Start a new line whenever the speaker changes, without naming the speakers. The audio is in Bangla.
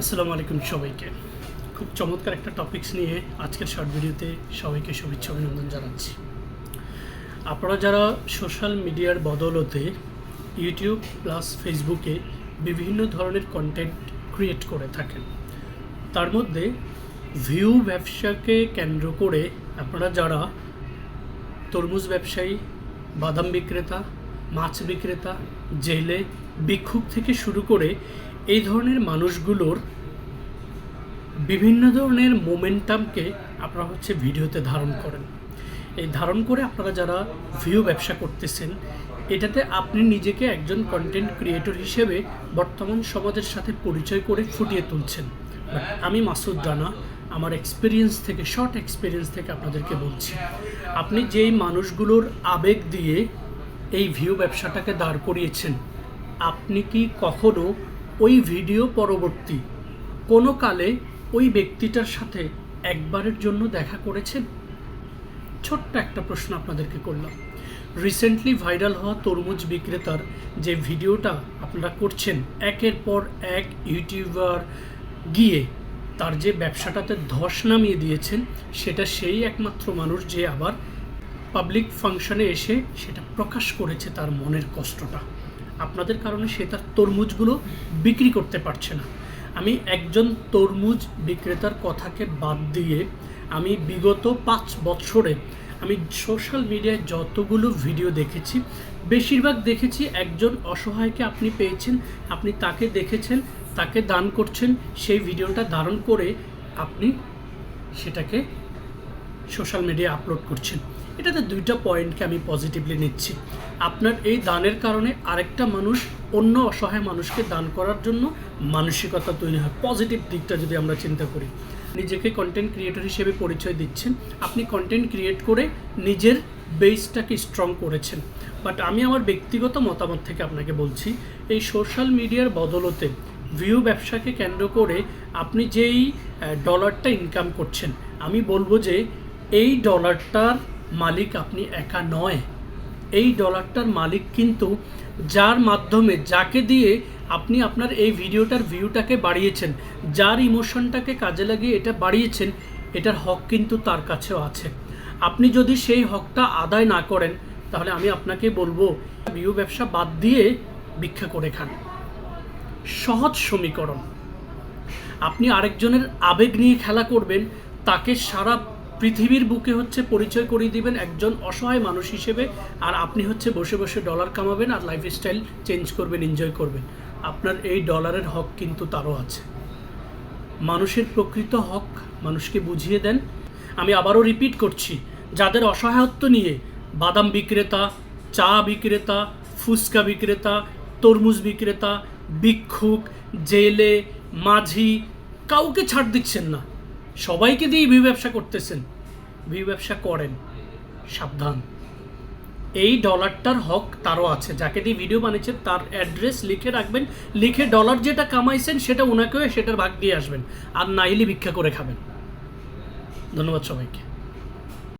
আসসালামু আলাইকুম সবাইকে। খুব চমৎকার একটা টপিকস নিয়ে আজকের শর্ট ভিডিওতে সবাইকে শুভেচ্ছা অভিনন্দন জানাচ্ছি। আপনারা যারা সোশ্যাল মিডিয়ার বদলতে ইউটিউব প্লাস ফেসবুকে বিভিন্ন ধরনের কন্টেন্ট ক্রিয়েট করে থাকেন, তার মধ্যে ভিউ ব্যবসাকে কেন্দ্র করে আপনারা যারা তরমুজ ব্যবসায়ী, বাদাম বিক্রেতা মাছ বিক্রেতা, জেলে, ভিক্ষুক থেকে শুরু করে এই ধরনের মানুষগুলোর বিভিন্ন ধরনের মোমেন্টামকে আপনারা হচ্ছে ভিডিওতে ধারণ করেন। এই ধারণ করে আপনারা যারা ভিউ ব্যবসা করতেছেন, এটাতে আপনি নিজেকে একজন কন্টেন্ট ক্রিয়েটর হিসেবে বর্তমান সমাজের সাথে পরিচয় করে ফুটিয়ে তুলছেন। আমি মাসুদ রানা, আমার এক্সপিরিয়েন্স থেকে শর্ট এক্সপিরিয়েন্স থেকে আপনাদেরকে বলছি। আপনি যেই মানুষগুলোর আবেগ দিয়ে এই ভিউ ব্যবসাটাকে দাঁড় করিয়েছেন। আপনি কি কখনো ওই ভিডিও পরবর্তী কোনো কালে ওই ব্যক্তিটার সাথে একবারের জন্য দেখা করেছেন? ছোট্ট একটা প্রশ্ন আপনাদেরকে করলাম। রিসেন্টলি ভাইরাল হওয়া তরমুজ বিক্রেতার যে ভিডিওটা আপনারা করছেন, একের পর এক ইউটিউবার গিয়ে তার যে ব্যবসাটাতে ধস নামিয়ে দিয়েছেন, সেটা সেই একমাত্র মানুষ যে আবার পাবলিক ফাংশনে এসে সেটা প্রকাশ করেছে তার মনের কষ্টটা। আপনাদের কারণে সে তার তরমুজগুলো বিক্রি করতে পারছে না। আমি একজন তরমুজ বিক্রেতার কথাকে বাদ দিয়ে আমি বিগত পাঁচ বছরে আমি সোশ্যাল মিডিয়ায় যতগুলো ভিডিও দেখেছি, বেশিরভাগ দেখেছি একজন অসহায়কে আপনি পেয়েছেন, আপনি তাকে দেখেছেন, তাকে দান করছেন, সেই ভিডিওটা ধারণ করে আপনি সেটাকে সোশ্যাল মিডিয়ায় আপলোড করছেন। এটাতে দুইটা পয়েন্টকে আমি পজিটিভলি নিচ্ছি। আপনার এই দানের কারণে আরেকটা মানুষ অন্য অসহায় মানুষকে দান করার জন্য মানসিকতা তৈরি হয়। পজিটিভ দিকটা যদি আমরা চিন্তা করি। নিজেকে কন্টেন্ট ক্রিয়েটর হিসেবে পরিচয় দিচ্ছেন। আপনি কন্টেন্ট ক্রিয়েট করে নিজের বেসটাকে স্ট্রং করেছেন। বাট আমি আমার ব্যক্তিগত মতামত থেকে আপনাকে বলছি, এই সোশ্যাল মিডিয়ার বদলতে ভিউ ব্যবসাকে কেন্দ্র করে আপনি যেই ডলারটা ইনকাম করছেন, আমি বলব যে এই ডলারটার মালিক আপনি একা নয়। এই ডলারটার মালিক কিন্তু যার মাধ্যমে যাকে দিয়ে আপনি আপনার এই ভিডিওটার ভিউটাকে বাড়িয়েছেন, যার ইমোশনটাকে কাজে লাগিয়ে এটা বাড়িয়েছেন, এটার হক কিন্তু তার কাছেও আছে। আপনি যদি সেই হকটা আদায় না করেন, তাহলে আমি আপনাকে বলব ভিউ ব্যবসা বাদ দিয়ে ভিক্ষা করে খান। সহজ সমীকরণ। আপনি আরেকজনের আবেগ নিয়ে খেলা করবেন, তাকে সারা পৃথিবীর বুকে হচ্ছে পরিচয় করিয়ে দিবেন একজন অসহায় মানুষ হিসেবে, আর আপনি হচ্ছে বসে বসে ডলার কামাবেন আর লাইফস্টাইল চেঞ্জ করবেন এনজয় করবেন। আপনার এই ডলারের হক কিন্তু তারও আছে। মানুষের প্রকৃত হক মানুষকে বুঝিয়ে দেন। আমি আবারও রিপিট করছি, যাদের অসহায়ত্ব নিয়ে বাদাম বিক্রেতা, চা বিক্রেতা, ফুচকা বিক্রেতা, তরমুজ বিক্রেতা, ভিক্ষুক, জেলে, মাঝি, কাউকে ছাড় দিচ্ছেন না। সবাইকে দিয়ে ভিউ ব্যবসা করতেছেন। ভিউ ব্যবসা করেন। সাবধান। এই ডলারটার হক তারও আছে। যাকে দিয়ে ভিডিও বানিয়েছেন তার অ্যাড্রেস লিখে রাখবেন। লিখে ডলার যেটা কামাইছেন সেটা ওনাকেও সেটার ভাগ দিয়ে আসবেন। আর নাইলি ভিক্ষা করে খাবেন। ধন্যবাদ সবাইকে।